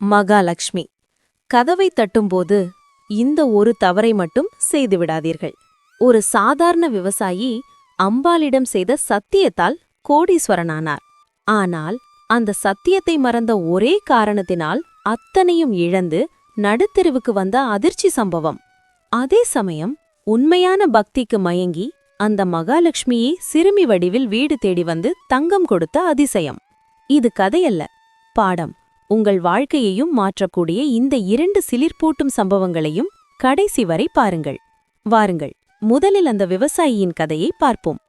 மகாலட்சுமி. கதவை தட்டும்போது இந்த ஒரு தவறை மட்டும் செய்துவிடாதீர்கள் ஒரு சாதாரண விவசாயி அம்பாளிடம் செய்த சத்தியத்தால் கோடீஸ்வரனானார். ஆனால் அந்த சத்தியத்தை மறந்த ஒரே காரணத்தினால் அத்தனையும் இழந்து நடுத்தெருவுக்கு வந்த அதிர்ச்சி சம்பவம். அதே சமயம் உண்மையான பக்திக்கு மயங்கி அந்த மகாலட்சுமியை சிறுமி வடிவில் வீடு தேடி வந்து தங்கம் கொடுத்த அதிசயம். இது கதையல்ல பாடம். உங்கள் வாழ்க்கையையும் மாற்றக்கூடிய இந்த இரண்டு சிலிர்ப்பூட்டும் சம்பவங்களையும் கடைசி வரை பாருங்கள். வாருங்கள் முதலில் அந்த விவசாயியின் கதையை பார்ப்போம்.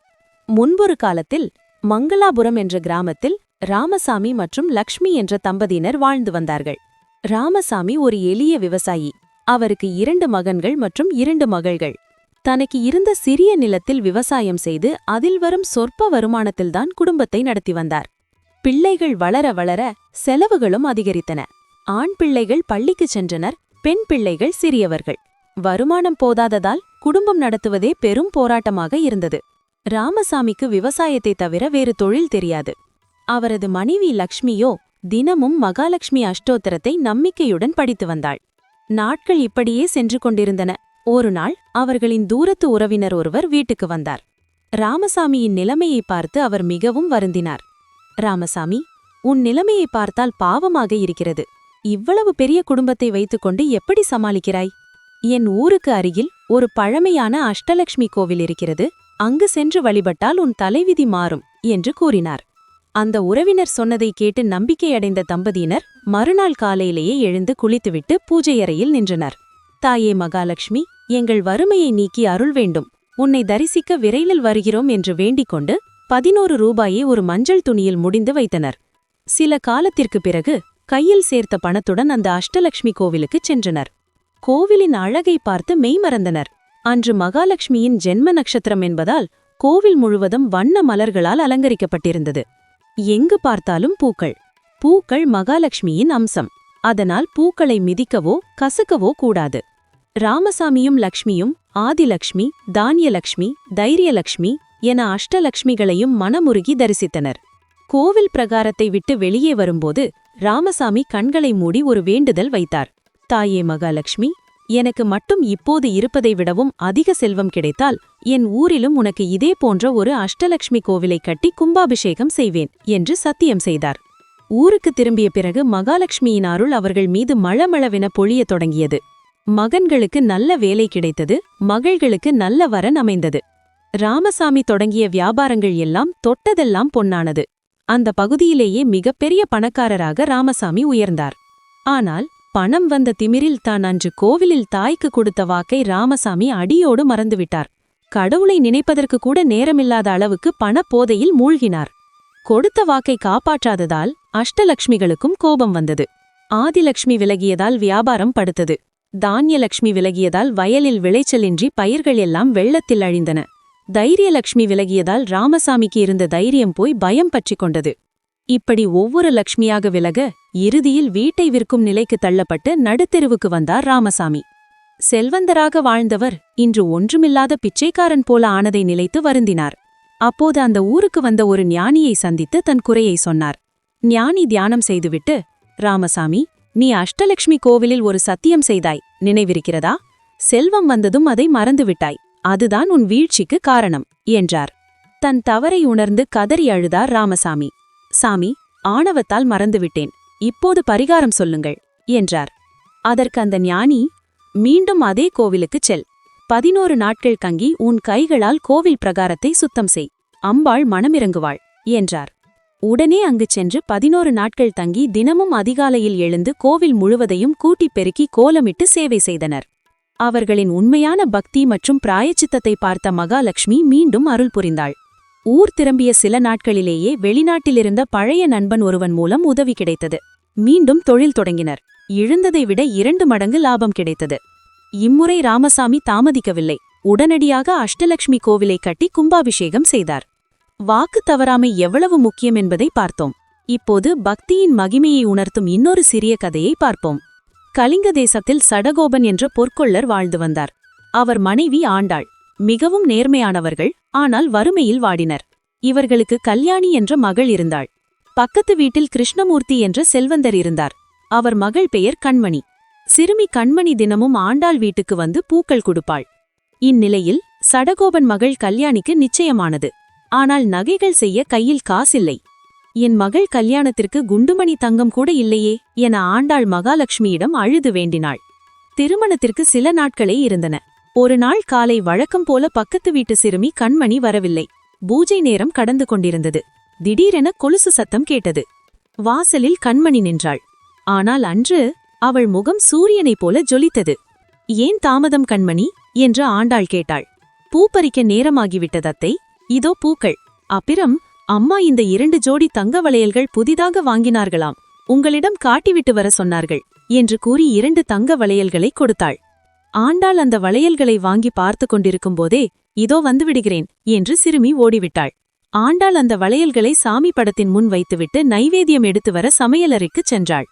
முன்பொரு காலத்தில் மங்களாபுரம் என்ற கிராமத்தில் ராமசாமி மற்றும் லக்ஷ்மி என்ற தம்பதியினர் வாழ்ந்து வந்தார்கள். ராமசாமி ஒரு எளிய விவசாயி. அவருக்கு இரண்டு மகன்கள் மற்றும் இரண்டு மகள்கள். தனக்கு இருந்த சிறிய நிலத்தில் விவசாயம் செய்து அதில் வரும் சொற்ப வருமானத்தில்தான் குடும்பத்தை நடத்தி வந்தார். பிள்ளைகள் வளர வளர செலவுகளும் அதிகரித்தன. ஆண் பிள்ளைகள் பள்ளிக்குச் சென்றனர் பெண் பிள்ளைகள் சிறியவர்கள். வருமானம் போதாததால் குடும்பம் நடத்துவதே பெரும் போராட்டமாக இருந்தது. ராமசாமிக்கு விவசாயத்தை தவிர வேறு தொழில் தெரியாது. அவரது மனைவி லக்ஷ்மியோ தினமும் மகாலட்சுமி அஷ்டோத்தரத்தை நம்பிக்கையுடன் படித்து வந்தாள். நாட்கள் இப்படியே சென்று கொண்டிருந்தன. ஒரு நாள் அவர்களின் தூரத்து உறவினர் ஒருவர் வீட்டுக்கு வந்தார். ராமசாமியின் நிலைமையை பார்த்து அவர் மிகவும் வருந்தினார். ராமசாமி உன் நிலைமையை பார்த்தால் பாவமாக இருக்கிறது. இவ்வளவு பெரிய குடும்பத்தை வைத்துக்கொண்டு எப்படி சமாளிக்கிறாய்? என் ஊருக்கு அருகில் ஒரு பழமையான அஷ்டலக்ஷ்மி கோவில் இருக்கிறது. அங்கு சென்று வழிபட்டால் உன் தலைவிதி மாறும் என்று கூறினார். அந்த உறவினர் சொன்னதை கேட்டு நம்பிக்கையடைந்த தம்பதியினர் மறுநாள் காலையிலேயே எழுந்து குளித்துவிட்டு பூஜையறையில் நின்றனர். தாயே மகாலட்சுமி எங்கள் வறுமையை நீக்கி அருள் வேண்டும். உன்னை தரிசிக்க விரைவில் வருகிறோம் என்று வேண்டிக் கொண்டு பதினோரு ரூபாயை ஒரு மஞ்சள் துணியில் முடிந்து வைத்தனர். சில காலத்திற்கு பிறகு கையில் சேர்த்த பணத்துடன் அந்த அஷ்டலக்ஷ்மி கோவிலுக்குச் சென்றனர். கோவிலின் அழகை பார்த்து மெய்மறந்தனர் அன்று மகாலட்சுமியின் ஜென்ம நட்சத்திரம் என்பதால் கோவில் முழுவதும் வண்ண மலர்களால் அலங்கரிக்கப்பட்டிருந்தது. எங்கு பார்த்தாலும் பூக்கள். பூக்கள் மகாலட்சுமியின் அம்சம். அதனால் பூக்களை மிதிக்கவோ கசக்கவோ கூடாது. ராமசாமியும் லக்ஷ்மியும் ஆதிலக்ஷ்மி தானியலக்ஷ்மி தைரியலக்ஷ்மி என அஷ்டலக்ஷ்மிகளையும் மனமுருகி தரிசித்தனர். கோவில் பிரகாரத்தை விட்டு வெளியே வரும்போது ராமசாமி கண்களை மூடி ஒரு வேண்டுதல் வைத்தார். தாயே மகாலட்சுமி எனக்கு மட்டும் இப்போது இருப்பதை விடவும் அதிக செல்வம் கிடைத்தால் என் ஊரிலும் உனக்கு இதே போன்ற ஒரு அஷ்டலக்ஷ்மி கோவிலை கட்டி கும்பாபிஷேகம் செய்வேன் என்று சத்தியம் செய்தார். ஊருக்கு திரும்பிய பிறகு மகாலட்சுமியின் அருள் அவர்கள் மீது மளமளவென பொழியத் தொடங்கியது. மகன்களுக்கு நல்ல வேலை கிடைத்தது மகள்களுக்கு நல்ல வரன் அமைந்தது. ராமசாமி தொடங்கிய வியாபாரங்கள் எல்லாம் தொட்டதெல்லாம் பொன்னானது. அந்த பகுதியிலேயே மிகப்பெரிய பணக்காரராக ராமசாமி உயர்ந்தார். ஆனால் பணம் வந்த திமிரில் தான் அன்று கோவிலில் தாய்க்கு கொடுத்த வாக்கை ராமசாமி அடியோடு மறந்துவிட்டார். கடவுளை நினைப்பதற்கு கூட நேரமில்லாத அளவுக்கு பணப்போதையில் மூழ்கினார். கொடுத்த வாக்கை காப்பாற்றாததால் அஷ்டலக்ஷ்மிகளுக்கும் கோபம் வந்தது. ஆதிலக்ஷ்மி விலகியதால் வியாபாரம் படுத்தது. தானியலக்ஷ்மி விலகியதால் வயலில் விளைச்சலின்றி பயிர்கள் எல்லாம் வெள்ளத்தில் அழிந்தன. தைரியலக்ஷ்மி விலகியதால் ராமசாமிக்கு இருந்த தைரியம் போய் பயம் பற்றிக் கொண்டது. இப்படி ஒவ்வொரு லக்ஷ்மியாக விலக இறுதியில் வீட்டை விற்கும் நிலைக்கு தள்ளப்பட்டு நடுத்தெருவுக்கு வந்தார் ராமசாமி. செல்வந்தராக வாழ்ந்தவர் இன்று ஒன்றுமில்லாத பிச்சைக்காரன் போல ஆனதை நிலைத்து வருந்தினார். அப்போது அந்த ஊருக்கு வந்த ஒரு ஞானியை சந்தித்து தன் குறையை சொன்னார். ஞானி தியானம் செய்துவிட்டு ராமசாமி நீ அஷ்டலக்ஷ்மி கோவிலில் ஒரு சத்தியம் செய்தாய். நினைவிருக்கிறதா? செல்வம் வந்ததும் அதை மறந்துவிட்டாய். அதுதான் உன் வீழ்ச்சிக்கு காரணம் என்றார். தன் தவறை உணர்ந்து கதறி அழுதார் ராமசாமி. சாமி ஆணவத்தால் மறந்துவிட்டேன். இப்போது பரிகாரம் சொல்லுங்கள் என்றார். அதற்கு அந்த ஞானி மீண்டும் அதே கோவிலுக்குச் செல். பதினோரு நாட்கள் தங்கி உன் கைகளால் கோவில் பிரகாரத்தை சுத்தம் செய். அம்பாள் மனமிறங்குவாள் என்றார். உடனே அங்கு சென்று பதினோரு நாட்கள் தங்கி தினமும் அதிகாலையில் எழுந்து கோவில் முழுவதையும் கூட்டிப் பெருக்கி கோலமிட்டு சேவை செய்தனர். அவர்களின் உண்மையான பக்தி மற்றும் பிராயச்சித்தத்தை பார்த்த மகாலட்சுமி மீண்டும் அருள் புரிந்தாள். ஊர் திரும்பிய சில நாட்களிலேயே வெளிநாட்டிலிருந்த பழைய நண்பன் ஒருவன் மூலம் உதவி கிடைத்தது. மீண்டும் தொழில் தொடங்கினர். இழந்ததை விட இரண்டு மடங்கு லாபம் கிடைத்தது. இம்முறை ராமசாமி தாமதிக்கவில்லை. உடனடியாக அஷ்டலக்ஷ்மி கோவிலை கட்டி கும்பாபிஷேகம் செய்தார். வாக்கு தவறாமை எவ்வளவு முக்கியம் என்பதை பார்த்தோம். இப்போது பக்தியின் மகிமையை உணர்த்தும் இன்னொரு சிறிய கதையை பார்ப்போம். கலிங்க தேசத்தில் சடகோபன் என்ற பொற்கொள்ளர் வாழ்ந்து வந்தார். அவர் மனைவி ஆண்டாள். மிகவும் நேர்மையானவர்கள் ஆனால் வறுமையில் வாடினர். இவர்களுக்கு கல்யாணி என்ற மகள் இருந்தாள். பக்கத்து வீட்டில் கிருஷ்ணமூர்த்தி என்ற செல்வந்தர் இருந்தார். அவர் மகள் பெயர் கண்மணி. சிறுமி கண்மணி தினமும் ஆண்டாள் வீட்டுக்கு வந்து பூக்கள் கொடுப்பாள். இந்நிலையில் சடகோபன் மகள் கல்யாணிக்கு நிச்சயமானது. ஆனால் நகைகள் செய்ய கையில் காசில்லை. என் மகள் கல்யாணத்திற்கு குண்டுமணி தங்கம் கூட இல்லையே என ஆண்டாள் மகாலட்சுமியிடம் அழுது வேண்டினாள். திருமணத்திற்கு சில நாட்களே இருந்தன. ஒரு நாள் காலை வழக்கம் போல பக்கத்து வீட்டு சிறுமி கண்மணி வரவில்லை. பூஜை நேரம் கடந்து கொண்டிருந்தது. திடீரென கொலுசு சத்தம் கேட்டது. வாசலில் கண்மணி நின்றாள். ஆனால் அன்று அவள் முகம் சூரியனைப் போல ஜொலித்தது. ஏன் தாமதம் கண்மணி? என்று ஆண்டாள் கேட்டாள். பூ பறிக்க நேரமாகிவிட்டதத்தை இதோ பூக்கள். அப்பிரம் அம்மா இந்த இரண்டு ஜோடி தங்க வளையல்கள் புதிதாக வாங்கினார்களாம். உங்களிடம் காட்டிவிட்டு வர சொன்னார்கள் என்று கூறி இரண்டு தங்க வளையல்களை கொடுத்தாள். ஆண்டாள் அந்த வளையல்களை வாங்கி பார்த்து கொண்டிருக்கும் போதே இதோ வந்துவிடுகிறேன் என்று சிறுமி ஓடிவிட்டாள். ஆண்டாள் அந்த வளையல்களை சாமி படத்தின் முன் வைத்துவிட்டு நைவேத்தியம் எடுத்து வர சமையலறைக்குச் சென்றாள்.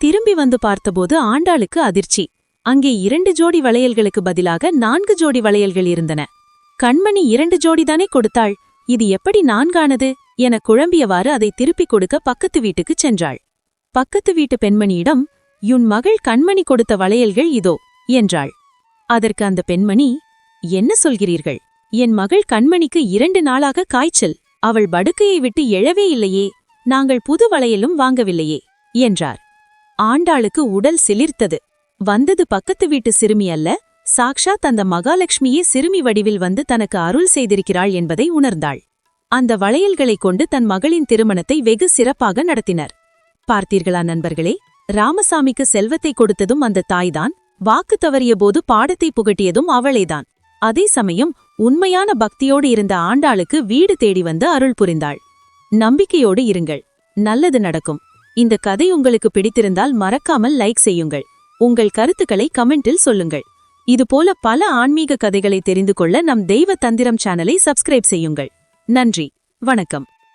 திரும்பி வந்து பார்த்தபோது ஆண்டாளுக்கு அதிர்ச்சி. அங்கே இரண்டு ஜோடி வளையல்களுக்கு பதிலாக நான்கு ஜோடி வளையல்கள் இருந்தன. கண்மணி இரண்டு ஜோடிதானே கொடுத்தாள் இது எப்படி நான்கானது? என குழம்பியவாறு அதை திருப்பிக் கொடுக்க பக்கத்து வீட்டுக்குச் சென்றாள். பக்கத்து வீட்டு பெண்மணியிடம் யுன் மகள் கண்மணி கொடுத்த வளையல்கள் இதோ என்றாள். அதற்கு அந்த பெண்மணி என்ன சொல்கிறீர்கள்? என் மகள் கண்மணிக்கு இரண்டு நாளாக காய்ச்சல். அவள் படுக்கையை விட்டு எழவே இல்லையே. நாங்கள் புது வளையலும் வாங்கவில்லையே என்றார். ஆண்டாளுக்கு உடல் சிலிர்த்தது. வந்தது பக்கத்து வீட்டு சிறுமி அல்ல சாக்ஷாத் அந்த மகாலட்சுமியே சிறுமி வடிவில் வந்து தனக்கு அருள் செய்திருக்கிறாள் என்பதை உணர்ந்தாள். அந்த வளையல்களைக் கொண்டு தன் மகளின் திருமணத்தை வெகு சிறப்பாக நடத்தினர். பார்த்தீர்களா நண்பர்களே ராமசாமிக்கு செல்வத்தை கொடுத்ததும் அந்த தாய்தான் வாக்கு தவறிய போது பாடத்தை புகட்டியதும் அவளேதான். அதே சமயம் உண்மையான பக்தியோடு இருந்த ஆண்டாளுக்கு வீடு தேடி வந்து அருள் புரிந்தாள். நம்பிக்கையோடு இருங்கள் நல்லது நடக்கும். இந்த கதை உங்களுக்கு பிடித்திருந்தால் மறக்காமல் லைக் செய்யுங்கள். உங்கள் கருத்துக்களை கமெண்டில் சொல்லுங்கள். இதுபோல பல ஆன்மீக கதைகளை தெரிந்து கொள்ள நம் தெய்வ தந்திரம் சேனலை சப்ஸ்கிரைப் செய்யுங்கள். நன்றி. வணக்கம்.